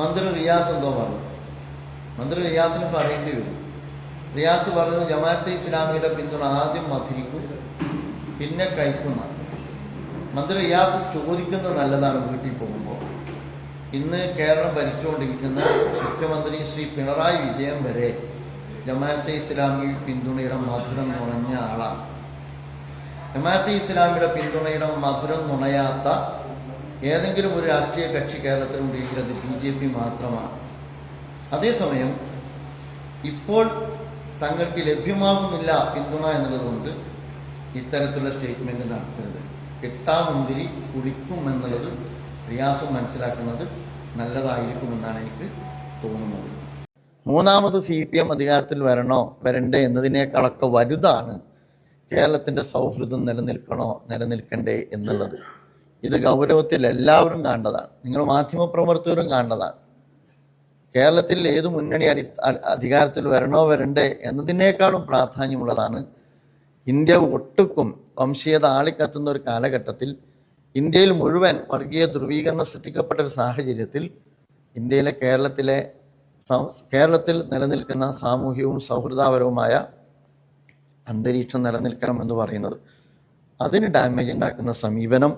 മന്ത്രി റിയാസ് എന്തോ പറഞ്ഞു. മന്ത്രി റിയാസിന് പറയേണ്ടി വരും. റിയാസ് പറഞ്ഞത് ജമാഅത്തെ ഇസ്ലാമിയുടെ പിന്തുണ ആദ്യം മധുരിക്കും പിന്നെ കഴിക്കുന്ന മന്ത്രി റിയാസ് ചോദിക്കുന്നത് നല്ലതാണ് വീട്ടിൽ പോകുമ്പോൾ. ഇന്ന് കേരളം ഭരിച്ചുകൊണ്ടിരിക്കുന്ന മുഖ്യമന്ത്രി ശ്രീ പിണറായി വിജയൻ വരെ ജമാഅത്തെ ഇസ്ലാമി പിന്തുണയുടെ മധുരം നുണഞ്ഞ ആളാണ്. ജമാഅത്തെ ഇസ്ലാമിയുടെ പിന്തുണയുടെ മധുരം നുണയാത്ത ഏതെങ്കിലും ഒരു രാഷ്ട്രീയ കക്ഷി കേരളത്തിലുണ്ടെങ്കിൽ അത് ബി ജെ പി മാത്രമാണ്. അതേസമയം ഇപ്പോൾ തങ്ങൾക്ക് ലഭ്യമാകുന്നില്ല പിന്തുണ എന്നുള്ളതുകൊണ്ട് ഇത്തരത്തിലുള്ള സ്റ്റേറ്റ്മെന്റ് നടത്തരുത്. കിട്ടാമുന്തിരി കുടിക്കും എന്നുള്ളത് പ്രയാസം മനസ്സിലാക്കുന്നത് നല്ലതായിരിക്കുമെന്നാണ് എനിക്ക് തോന്നുന്നത്. മൂന്നാമത് സി പി എം അധികാരത്തിൽ വരണോ വരണ്ടേ എന്നതിനേക്കാളൊക്കെ വലുതാണ് കേരളത്തിന്റെ സൗഹൃദം നിലനിൽക്കണോ നിലനിൽക്കണ്ടേ എന്നുള്ളത്. ഇത് ഗൗരവത്തിൽ എല്ലാവരും കാണേണ്ടതാണ് നിങ്ങൾ മാധ്യമപ്രവർത്തകരും കാണേണ്ടതാണ് കേരളത്തിൽ ഏത് മുന്നണി അടി അധികാരത്തിൽ വരണോ വരണ്ടേ എന്നതിനേക്കാളും പ്രാധാന്യമുള്ളതാണ് ഇന്ത്യ ഒട്ടുക്കും വംശീയത ആളിക്കത്തുന്ന ഒരു കാലഘട്ടത്തിൽ ഇന്ത്യയിൽ മുഴുവൻ വർഗീയ ധ്രുവീകരണം സൃഷ്ടിക്കപ്പെട്ട ഒരു സാഹചര്യത്തിൽ ഇന്ത്യയിലെ കേരളത്തിലെ കേരളത്തിൽ നിലനിൽക്കുന്ന സാമൂഹികവും സൗഹൃദപരവുമായ അന്തരീക്ഷം നിലനിൽക്കണം എന്ന് പറയുന്നത്. അതിന് ഡാമേജ് ഉണ്ടാക്കുന്ന സമീപനം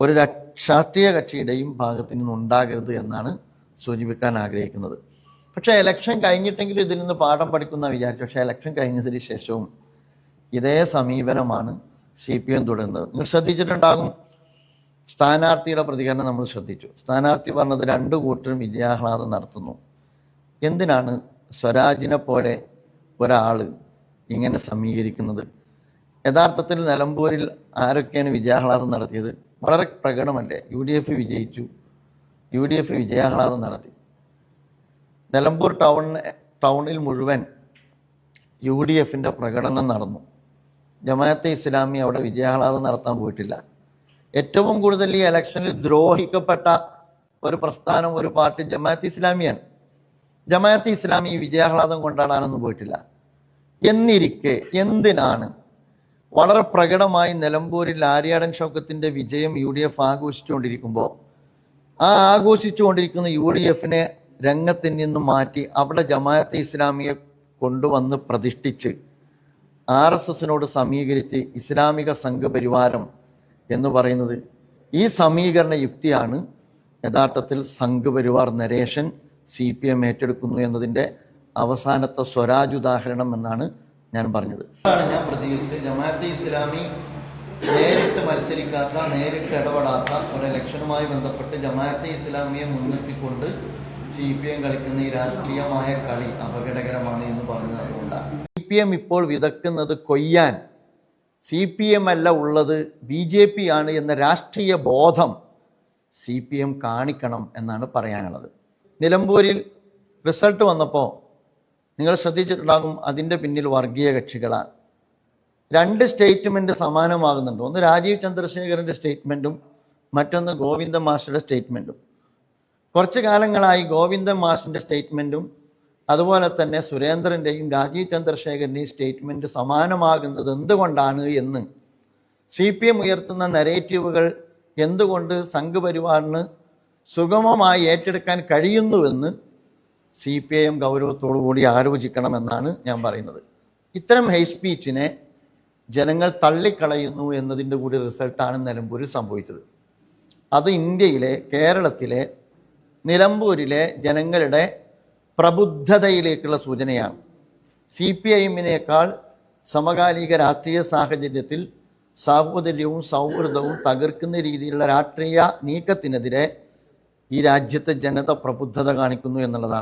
ഒരു രാഷ്ട്രീയ കക്ഷിയുടെയും ഭാഗത്തു നിന്നുണ്ടാകരുത് എന്നാണ് സൂചിപ്പിക്കാൻ ആഗ്രഹിക്കുന്നത്. പക്ഷേ ഇലക്ഷൻ കഴിഞ്ഞിട്ടെങ്കിലും ഇതിൽ നിന്ന് പാഠം പഠിക്കുന്ന വിചാരിച്ചു പക്ഷേ ഇലക്ഷൻ കഴിഞ്ഞതിന് ശേഷവും ഇതേ സമീപനമാണ് സി പി എം തുടരുന്നത്. നിങ്ങൾ ശ്രദ്ധിച്ചിട്ടുണ്ടാകും. സ്ഥാനാർത്ഥിയുടെ പ്രതികരണം നമ്മൾ ശ്രദ്ധിച്ചു. സ്ഥാനാർത്ഥി പറഞ്ഞത് രണ്ടു കൂട്ടരും വിജയാഹ്ലാദം നടത്തുന്നു. എന്തിനാണ് സ്വരാജിനെ പോലെ ഒരാൾ ഇങ്ങനെ സമീകരിക്കുന്നത്? യഥാർത്ഥത്തിൽ നിലമ്പൂരിൽ ആരൊക്കെയാണ് വിജയാഹ്ലാദം നടത്തിയത്? വളരെ പ്രകടമല്ലേ? യു ഡി എഫ് വിജയിച്ചു. യു ഡി എഫ് വിജയാഹ്ലാദം നടത്തി. നിലമ്പൂർ ടൗൺ ടൗണിൽ മുഴുവൻ യു ഡി എഫിന്റെ പ്രകടനം നടന്നു. ജമാഅത്തെ ഇസ്ലാമി അവിടെ വിജയാഹ്ലാദം നടത്താൻ പോയിട്ടില്ല. ഏറ്റവും കൂടുതൽ ഈ ഇലക്ഷനിൽ ദ്രോഹിക്കപ്പെട്ട ഒരു പ്രസ്ഥാനം ഒരു പാർട്ടി ജമാഅത്ത് ഇസ്ലാമിയാണ്. ജമാഅത്ത് ഇസ്ലാമി വിജയാഹ്ലാദം കൊണ്ടാടാനൊന്നും പോയിട്ടില്ല. എന്നിരിക്കെ എന്തിനാണ് വളരെ പ്രകടമായി നിലമ്പൂരിൽ ആര്യാടൻ ഷൗക്കത്തിന്റെ വിജയം യു ഡി എഫ് ആഘോഷിച്ചുകൊണ്ടിരിക്കുമ്പോൾ ആ ആഘോഷിച്ചുകൊണ്ടിരിക്കുന്ന യു ഡി എഫിനെ രംഗത്തിൽ നിന്നും മാറ്റി അവിടെ ജമാഅത്തെ ഇസ്ലാമിയെ കൊണ്ടുവന്ന് പ്രതിഷ്ഠിച്ച് ആർ എസ് എസിനോട് സമീകരിച്ച് ഇസ്ലാമിക സംഘപരിവാരം എന്ന് പറയുന്നത് ഈ സമീകരണ യുക്തിയാണ്. യഥാർത്ഥത്തിൽ Sangh Parivar narration C P M ഏറ്റെടുക്കുന്നു എന്നതിന്റെ അവസാനത്തെ സ്വരാജ് ഉദാഹരണം എന്നാണ് ഞാൻ പറഞ്ഞത്. ഞാൻ പ്രതികരിച്ചത്. ജമാഅത്തെ ഇസ്ലാമി നേരിട്ട് മത്സരിക്കാത്ത നേരിട്ട് ഇടപെടാത്ത ഒരു ഇലക്ഷനുമായി ബന്ധപ്പെട്ട് ജമാഅത്തെ ഇസ്ലാമിയെ മുൻനിർത്തിക്കൊണ്ട് സി പി എം കളിക്കുന്ന ഈ രാഷ്ട്രീയമായ കളി അപകടകരമാണ് എന്ന് പറഞ്ഞത് അതുകൊണ്ടാണ് സി പി എം ഇപ്പോൾ വിതക്കുന്നത് കൊയ്യാൻ. സി പി എം അല്ല ഉള്ളത് ബി ജെ പി ആണ് എന്ന രാഷ്ട്രീയ ബോധം സി പി എം കാണിക്കണം എന്നാണ് പറയാനുള്ളത്. നിലമ്പൂരിൽ റിസൾട്ട് വന്നപ്പോൾ നിങ്ങൾ ശ്രദ്ധിച്ചിട്ടുണ്ടാകും അതിന്റെ പിന്നിൽ വർഗീയ കക്ഷികളാണ്. രണ്ട് സ്റ്റേറ്റ്മെന്റ് സമാനമാകുന്നുണ്ട്. ഒന്ന് രാജീവ് ചന്ദ്രശേഖരന്റെ സ്റ്റേറ്റ്മെന്റും മറ്റൊന്ന് ഗോവിന്ദ മാസ്റ്ററുടെ സ്റ്റേറ്റ്മെന്റും. കുറച്ച് കാലങ്ങളായി ഗോവിന്ദ മാസ്റ്ററിന്റെ സ്റ്റേറ്റ്മെന്റും അതുപോലെ തന്നെ സുരേന്ദ്രന്റെയും രാജീവ് ചന്ദ്രശേഖരന്റെയും സ്റ്റേറ്റ്മെന്റ് സമാനമാകുന്നത് എന്തുകൊണ്ടാണ് എന്ന് സി പി എം ഉയർത്തുന്ന നരേറ്റീവുകൾ എന്തുകൊണ്ട് സംഘപരിവാറിന് സുഗമമായി ഏറ്റെടുക്കാൻ കഴിയുന്നുവെന്ന് സി പി ഐ എം ഗൗരവത്തോടുകൂടി ആലോചിക്കണമെന്നാണ് ഞാൻ പറയുന്നത്. ഇത്തരം ഹൈ സ്പീച്ചിനെ ജനങ്ങൾ തള്ളിക്കളയുന്നു എന്നതിന്റെ കൂടി റിസൾട്ടാണ് നിലമ്പൂരിൽ സംഭവിച്ചത്. അത് ഇന്ത്യയിലെ കേരളത്തിലെ നിലമ്പൂരിലെ ജനങ്ങളുടെ പ്രബുദ്ധതയിലേക്കുള്ള സൂചനയാണ്. സി പി ഐ എമ്മിനേക്കാൾ സമകാലിക രാഷ്ട്രീയ സാഹചര്യത്തിൽ സാഹോദര്യവും സൗഹൃദവും തകർക്കുന്ന രീതിയിലുള്ള രാഷ്ട്രീയ നീക്കത്തിനെതിരെ ഈ രാജ്യത്തെ ജനത പ്രബുദ്ധത കാണിക്കുന്നു എന്നുള്ളതാണ്.